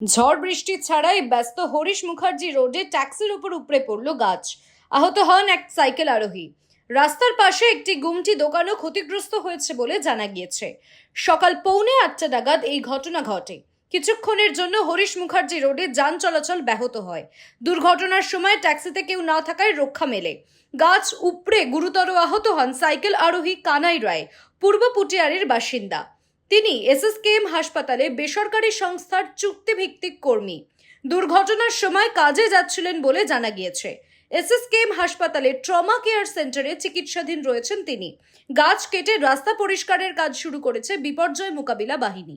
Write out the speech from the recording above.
ঝড় বৃষ্টি ছাড়াই ব্যস্ত হরিশ মুখার্জি রোডে ট্যাক্সির উপর উপড়ে পড়ল গাছ। আহত হন এক সাইকেল আরোহী। রাস্তার পাশে একটি গুমটি দোকানও ক্ষতিগ্রস্ত হয়েছে বলে জানা গিয়েছে। সকাল পৌনে আটটা নাগাদ এই ঘটনা ঘটে। কিছুক্ষণের জন্য হরিশ মুখার্জি রোডে যান চলাচল ব্যাহত হয়। দুর্ঘটনার সময় ট্যাক্সিতে কেউ না থাকায় রক্ষা মেলে। গাছ উপড়ে গুরুতর আহত হন সাইকেল আরোহী কানাই রায়, পূর্ব পুটিয়ারের বাসিন্দা। তিনি এসএসকেএম হাসপাতালে বেসরকারি সংস্থার চুক্তিভিত্তিক কর্মী। দুর্ঘটনার সময় কাজে যাচ্ছিলেন বলে জানা গিয়েছে। এসএসকেএম হাসপাতালে ট্রমা কেয়ার সেন্টারে চিকিৎসাধীন রয়েছেন তিনি। গাছ কেটে রাস্তা পরিষ্কারের কাজ শুরু করেছে বিপর্যয় মোকাবিলা বাহিনী।